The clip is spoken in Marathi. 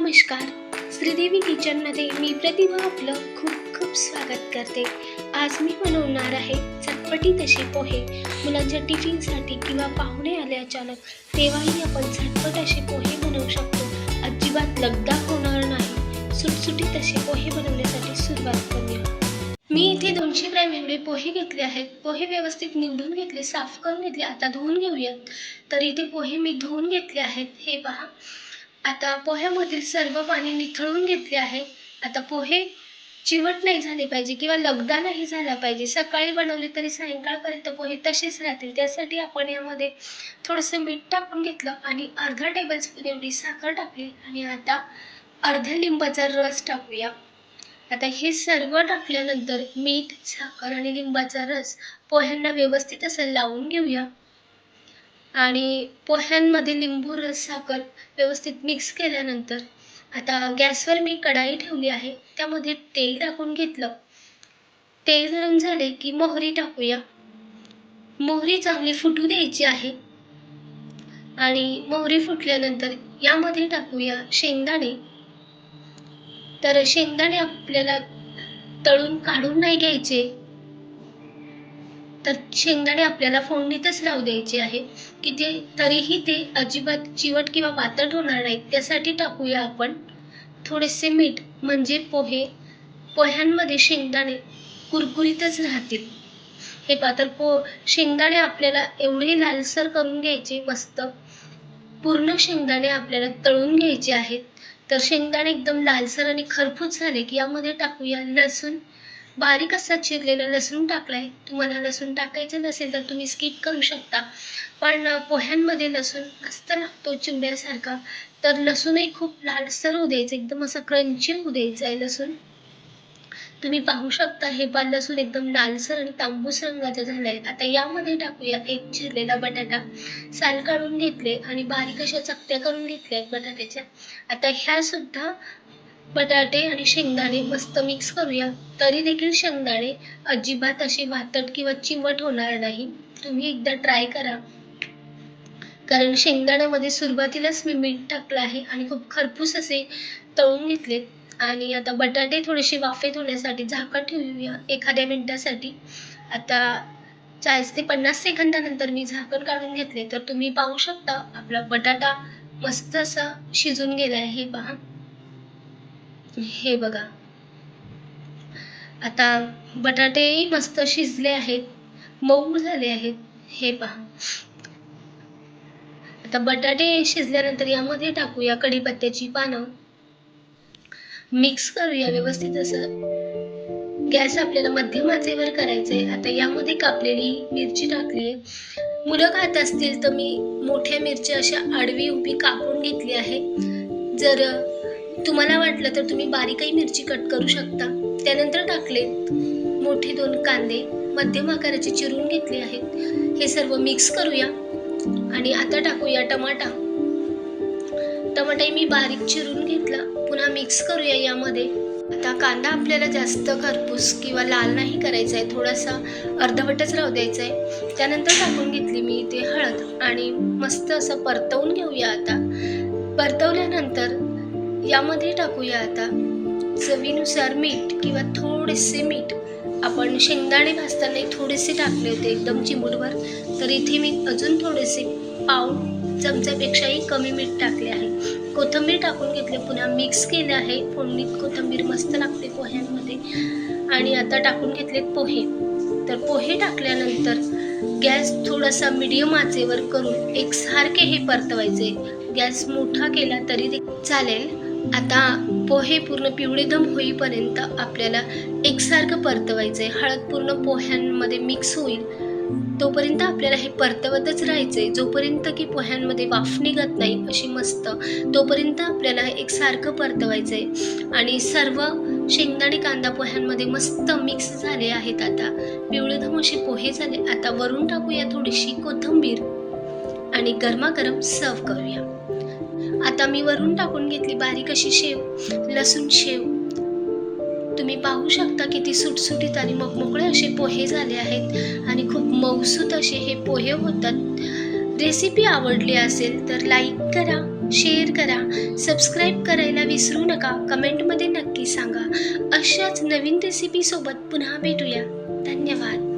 नमस्कार. श्रीदेवी किचनमध्ये मी प्रतिभा आपलं खूप खूप स्वागत करते. आज मी बनवणार आहे चटपटी तसे पोहे. मुलांच्या टिफिनसाठी किंवा पाहुणे आले अचानक तेव्हाही आपण झटपट असे पोहे बनवू शकतो. अजिबात लगदा होणार नाही. सुटसुटीत असे पोहे बनवण्यासाठी सुरुवात करूया. मी इथे दोनशे ग्रॅम एवढे पोहे घेतले आहेत. पोहे व्यवस्थित निवडून घेतले साफ करून घेतले आता धुवून घेऊयात तर इथे पोहे मी धुवून घेतले आहेत. हे पहा. आता पोह्यामधील सर्व पाणी निथळून घेतले आहे. आता पोहे चिवट नाही झाले पाहिजे किंवा लगदा नाही झाला पाहिजे. सकाळी बनवले तरी सायंकाळपर्यंत पोहे तसेच राहतील. त्यासाठी आपण यामध्ये थोडंसं मीठ टाकून घेतलं आणि अर्धा टेबलस्पून एवढी साखर टाकली आणि आता अर्ध्या लिंबाचा रस टाकूया. आता हे सर्व टाकल्यानंतर मीठ साखर आणि लिंबाचा रस पोह्यांना व्यवस्थित असं लावून घेऊया. आणि पोह्यांमध्ये लिंबू रस साखर व्यवस्थित मिक्स केल्यानंतर आता गॅसवर मी कढाई ठेवली आहे. त्यामध्ये तेल टाकून घेतलं. तेल गरम झाले की मोहरी टाकूया. मोहरी चांगली फुटू द्यायची आहे. आणि मोहरी फुटल्यानंतर यामध्ये टाकूया शेंगदाणे. तर शेंगदाणे आपल्याला तळून काढून नाही घ्यायचे. तर शेंगदाणे आपल्याला फोडणीतच लावू द्यायचे आहे. की ते तरीही ते अजिबात चिवट किंवा पातळ होणार नाहीत. त्यासाठी टाकूया आपण थोडेसे मीठ म्हणजे पोहे. पोह्यांमध्ये शेंगदाणे कुरकुरीतच राहतील. हे पातळ पो शेंगदाणे आपल्याला एवढे लालसर करून घ्यायचे मस्त. पूर्ण शेंगदाणे आपल्याला तळून घ्यायचे आहेत. तर शेंगदाणे एकदम लालसर आणि खरपूस झाले की यामध्ये टाकूया लसूण बारीक असा चिरलेला लसूण टाकलाय. तुम्हाला लसूण टाकायचं नसेल तर तुम्ही स्किप करू शकता. पण पोह्यांमध्ये लसूण मस्त लागतो चिवड्यासारखा तर लसूणही खूप लालसर होऊ द्यायचं. एकदम असं क्रंची होऊ द्यायचं आहे लसूण. तुम्ही पाहू शकता हे पाल लसूण एकदम लालसर आणि तांबूस रंगाचं झालंय. आता यामध्ये टाकूया एक चिरलेला बटाटा. साल काढून घेतले आणि बारीक अशा चकत्या करून घेतल्या आहेत बटाट्याच्या. आता ह्या सुद्धा बटाटे आणि शेंगदाणे मस्त मिक्स करूया. तरी देखील शेंगदाणे अजिबात असे वातट किंवा चिवट होणार नाही. तुम्ही एकदा ट्राय करा. कारण शेंगदाण्यामध्ये सुरुवातीलाच मी मीठ टाकलं आहे आणि खूप खरपूस असे तळून घेतले. आणि आता बटाटे थोडेसे वाफेत होण्यासाठी झाकण ठेवूया एखाद्या मिनिटासाठी. आता चाळीस ते पन्नास सेकंदानंतर मी झाकण काढून घेतले. तर तुम्ही पाहू शकता आपला बटाटा मस्त असा शिजून गेला आहे. पहा. हे बघा. आता बटाटेही मस्त शिजले आहेत. मऊ झाले आहेत. हे पहा. आता बटाटे शिजल्यानंतर यामध्ये टाकूया कढीपत्त्याची पानं. मिक्स करूया व्यवस्थित असं. गॅस आपल्याला मध्यम आचेवर करायचंय. आता यामध्ये कापलेली मिरची टाकली आहे. मुलं खात असतील तर मी मोठ्या मिरच्या अशा आडवी उभी कापून घेतली आहे. जर तुम्हाला वाटलं तर तुम्ही बारीकही मिरची कट करू शकता. त्यानंतर टाकले मोठे दोन कांदे मध्यम आकाराचे चिरून घेतले आहेत. हे सर्व मिक्स करूया आणि आता टाकूया टमाटा. टमाटाही मी बारीक चिरून घेतला. पुन्हा मिक्स करूया यामध्ये. आता कांदा आपल्याला जास्त खरपूस किंवा लाल नाही करायचा आहे. थोडासा अर्धवटच राहू द्यायचा आहे. त्यानंतर टाकून घेतली मी इथे हळद आणि मस्त असं परतवून घेऊया आता. परतवल्यानंतर यामध्ये टाकूया आता. चवीनुसार मीठ किंवा थोडेसे मीठ. आपण शेंगदाणे भाजताना थोडेसे टाकले होते एकदम चिमूटभर. तर इथे मी अजून थोडेसे पाव चमच्यापेक्षाही कमी मीठ टाकले आहे. कोथिंबीर टाकून घेतले. पुन्हा मिक्स केले आहे. फोडणीत कोथिंबीर मस्त लागते पोह्यांमध्ये. आणि आता टाकून घेतलेत पोहे. तर पोहे टाकल्यानंतर गॅस थोडासा मिडियम आचेवर करून एकसारखे हे परतवायचे. गॅस मोठा केला तरी चालेल. आता पोहे पूर्ण पिवळे दम होईपर्यंत आपल्याला एकसारखं परतवायचं आहे हळद पूर्ण पोह्यांमध्ये मिक्स होईल. तोपर्यंत आपल्याला हे परतवतच राहायचं आहे जोपर्यंत की पोह्यांमध्ये वाफ निघत नाही अशी मस्त तोपर्यंत आपल्याला एकसारखं परतवायचं आहे आणि सर्व शेंगदाणे कांदा पोह्यांमध्ये मस्त मिक्स झाले आहेत आता. पिवळेदम असे पोहे झाले. आता वरून टाकूया थोडीशी कोथिंबीर. आणि गरमागरम सर्व करूया. आता मी वरून टाकून घेतली बारीक अशी शेव लसूण शेव. तुम्ही पाहू शकता किती सुटसुटीत आणि मोकळे असे पोहे झाले आहेत आणि खूप मौसूत असे हे पोहे होतात. रेसिपी आवडली असेल तर लाईक करा शेअर करा सबस्क्राईब करायला विसरू नका. कमेंटमध्ये नक्की सांगा. अशाच नवीन रेसिपीसोबत पुन्हा भेटूया. धन्यवाद.